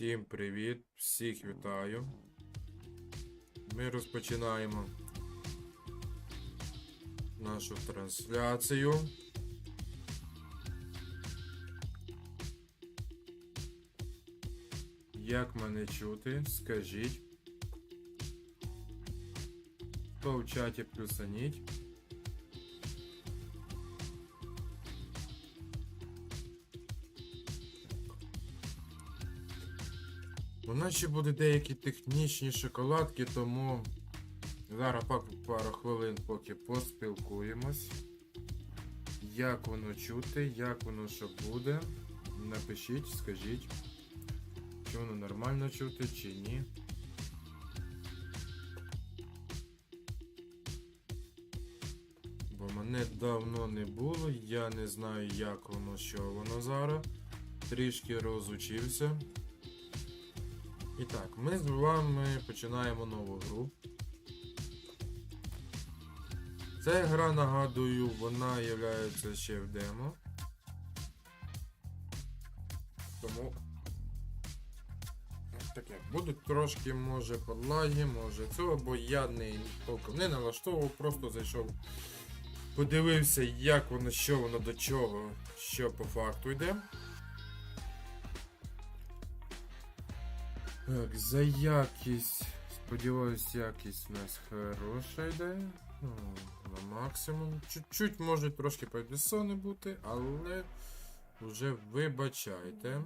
Всім привіт, всіх вітаю. Ми розпочинаємо нашу трансляцію. Як мене чути, скажіть. Хто в чаті плюсаніть. У нас ще будуть деякі технічні шоколадки, тому зараз пару хвилин поки поспілкуємось. Як воно чути, як воно що буде. Напишіть, скажіть, чи воно нормально чути, чи ні. Бо мене давно не було, я не знаю, як воно, що воно зараз. Трішки розучився. І так, ми з вами починаємо нову гру. Ця гра, нагадую, вона є ще в демо. Тому. Таке. Будуть трошки, може, подлаги, може цього, бо я не толком не налаштовував, просто зайшов, подивився, як воно, що воно до чого, що по факту йде. Так, за якість. Сподіваюсь, якість у нас хороша йде. Ну, на максимум. Чуть-чуть може трошки підвісони бути, але вже вибачайте.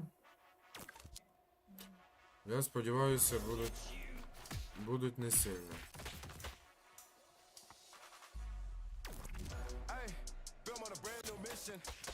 Я сподіваюся, будуть, будуть не сильно.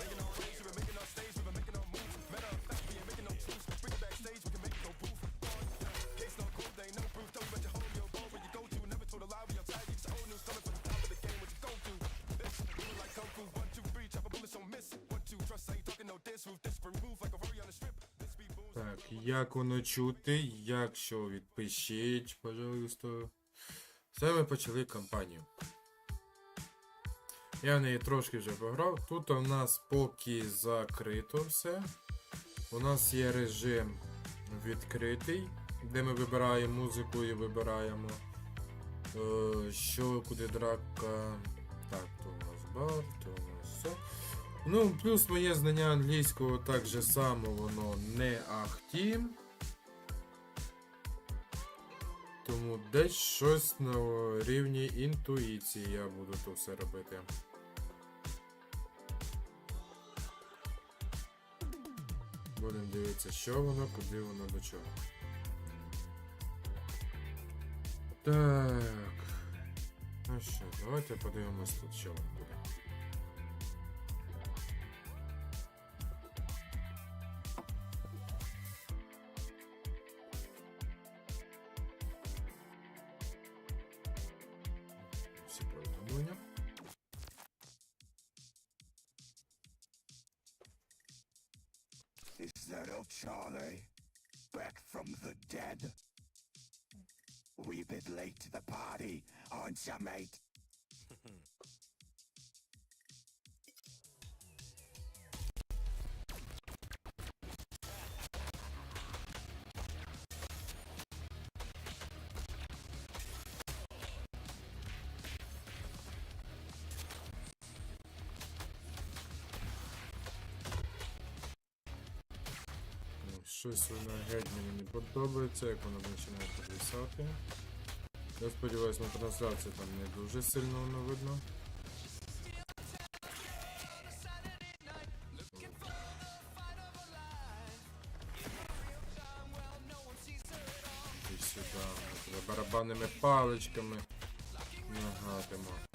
Making our waves, we've been making our stage, we've been making our moves. Matter of fact, we ain't making no truths. Bring it backstage, we can make no proof. Case no cold, they ain't no proof. Tell me about your home, your ball, where you go to. Never told a lie, we outside. You just old news coming from the top of the game. What you go do? This, moving like kung fu. One, two, three, chop a bullet, so miss. One, two, trust, I ain't talking no diss roof. For move like a Rory on the strip. Так, як воно чути, якщо відпишіть, пожалуйста. Все ми почали кампанію. Я в неї трошки вже пограв. Тут у нас поки закрито все. У нас є режим відкритий, де ми вибираємо музику і вибираємо, е, що куди драка. Так, то у нас бар, то у нас все. Ну, плюс моє знання англійського так же само, воно не ахті. Тому десь щось на рівні інтуїції я буду то все робити. Будемо дивитися, що воно, куди воно до чого. Так. Ну що, давайте подивимось тут, що воно буде. Is Charlie? Back from the dead? We a bit late to the party, aren't ya, mate? Щось воно геть мені не подобається, як воно починає підвисати. Я сподіваюся, на трансляції там не дуже сильно воно видно. І сюди ми барабанними паличками нагадимо.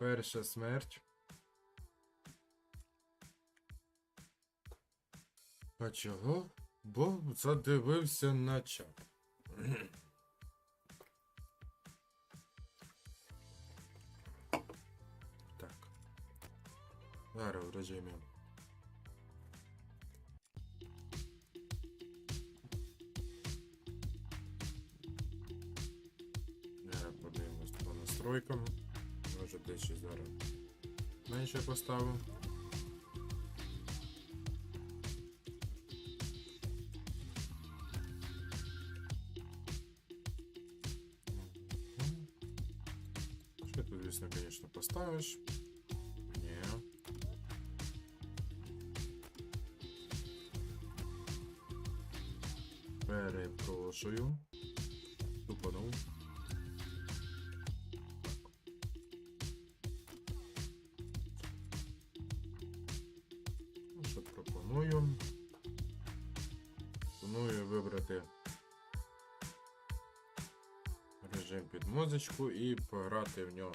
Перша смерть. А чого? Бо задивився на чат. Так. Зараз в режимі. Зараз подивимось по настройкам. Може десь щось зараз менше поставив. Що тут, звісно, конечно, поставиш. Ні. Перепрошую. Під і пограти в нього.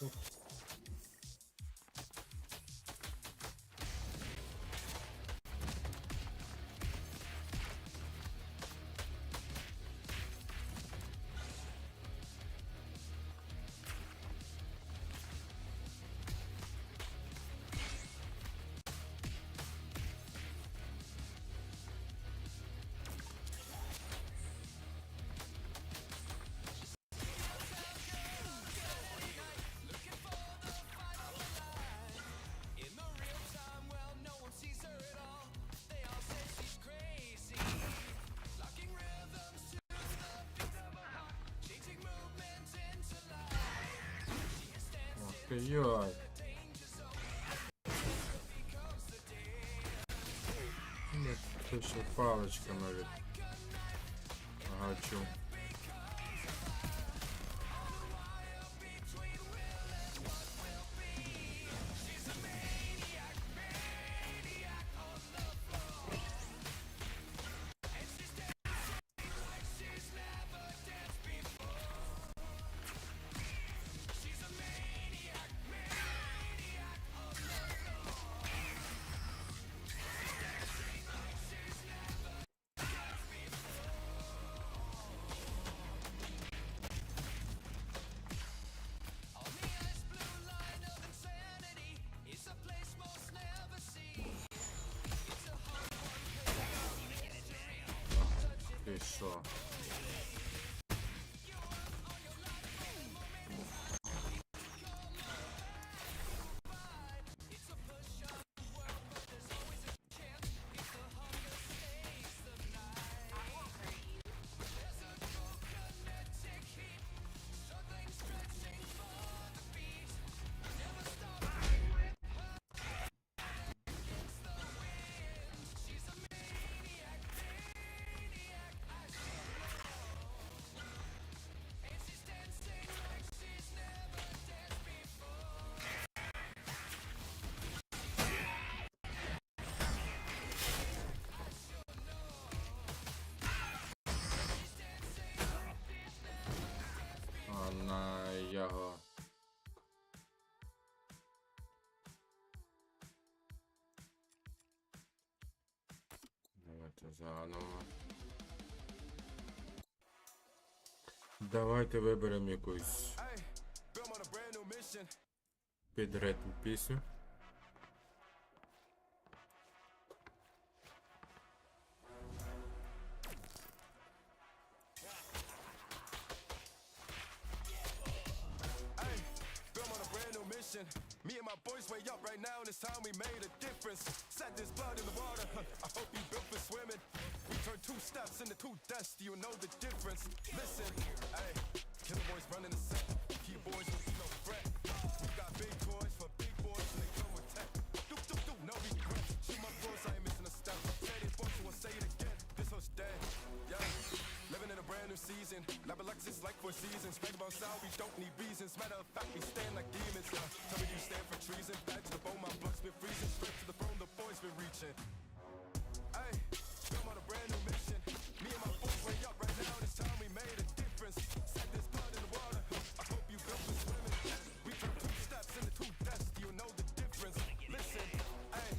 Çok ти йой. Ну, Ти ще паличками від гачу. Ти що? Заново. Давайте виберемо якусь під ритм пісню. Me and my boys way up right now, and it's time we made a difference. Set this blood in the water. I hope you built for swimming. We turn two steps into two deaths. You know the difference? Listen, hey, killer boys running the set. Season. Never Lexus like four seasons. Straight about south, we don't need reasons. Matter of fact, we stand like demons. Uh, tell me you stand for treason. Back to the bone, my blood's been freezing. Straight to the throne, the boys been reaching. Hey, I'm on a brand new mission. Me and my boys way up right now. This time we made a difference. Set this blood in the water. I hope you built for swimming. We turn two steps into two deaths. You know the difference? Listen, hey,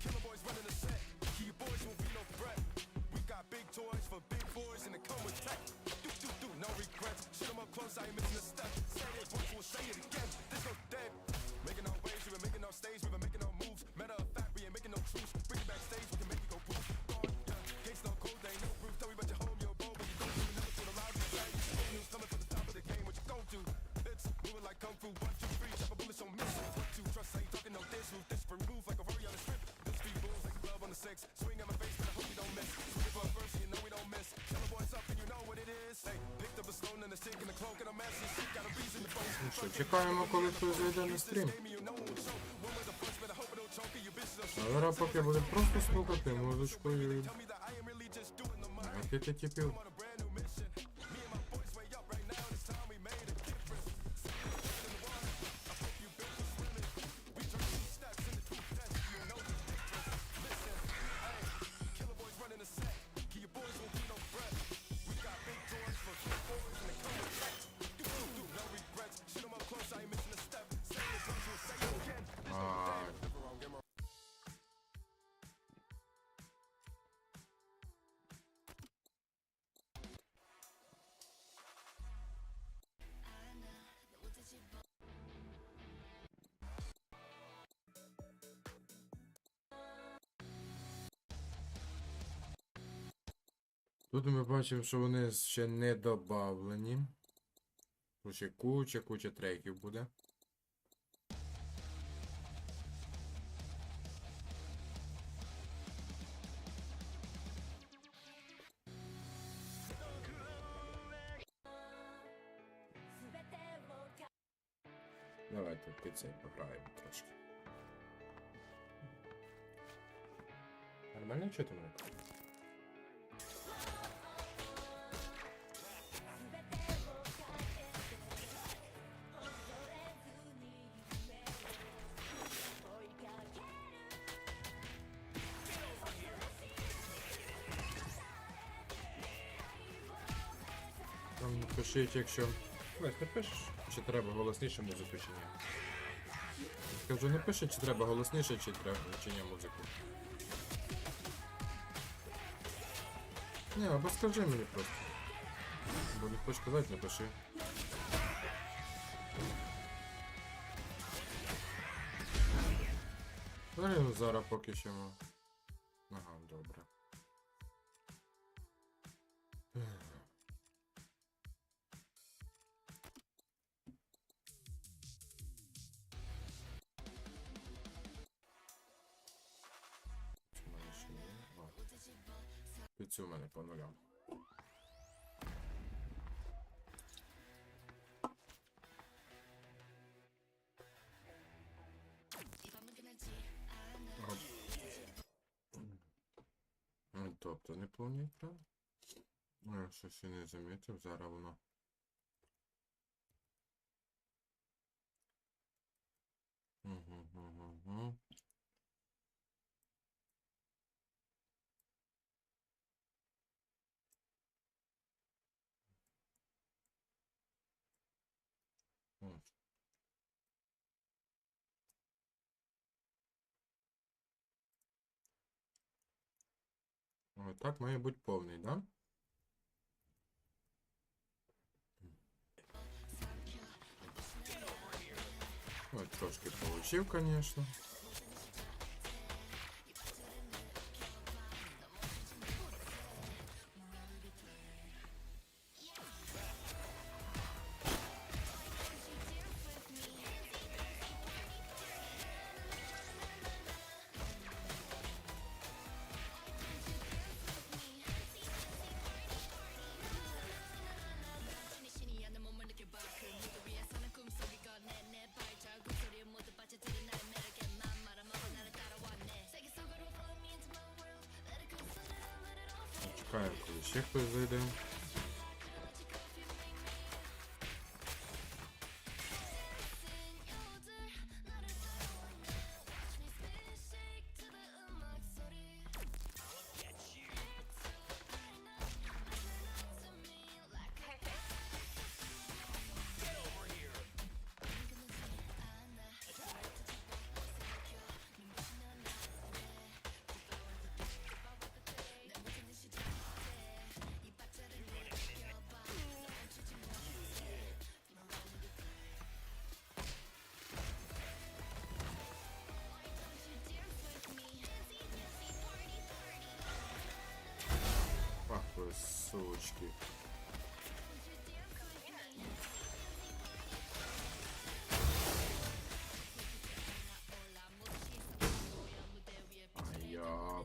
killer boys running the set. Key boys won't be no threat. We got big toys for big boys and they come with tech times I misjudged. Say it once, we'll say it again. Що, чекаємо, коли хтось зайде на стрім. А зараз поки будемо просто слухати музичку і гатити типів. Ай. Тут ми бачимо, що вони ще не добавлені. Тут ще куча, куча треків буде. Давайте під цей пограємо трошки. Нормально чути мене? Пишіть, якщо. Ось, ти пишеш, чи треба голосніше музику, чи ні. Скажу, не пише, чи треба голосніше, чи треба чи ні музику. Ні, або скажи мені просто. Бо не хочеш казати, не пиши. Ну, зараз поки що. Цю мене по нулям. Ну, Тобто не повністю. Ну, Я не замітив, зараз воно. Отак має бути повний, да? Ось трошки получив, конечно. Чекаємо, коли ще. Сучки. Я...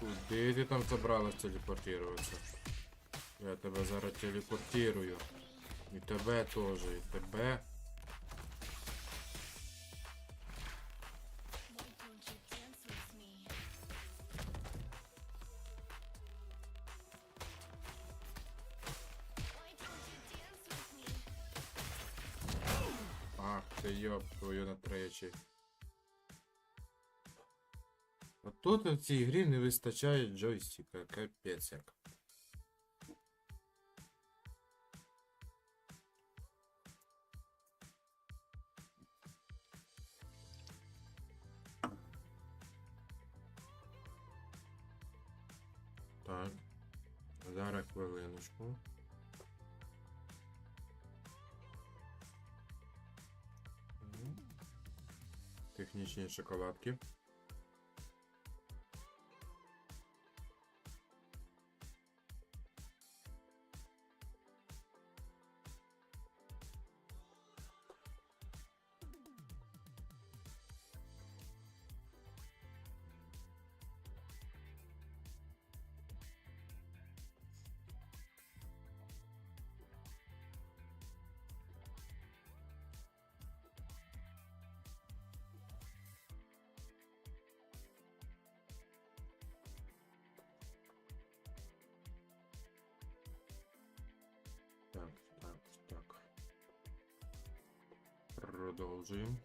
Куди ти там собралась телепортироваться? Я тебе зараз телепортирую. І тебе теж, і тебе. Ти йоп твою на тречі. От тут в цій грі не вистачає джойстика, капець як. Так. Зараз хвилиночку. Технічні шоколадки. Продовжуємо.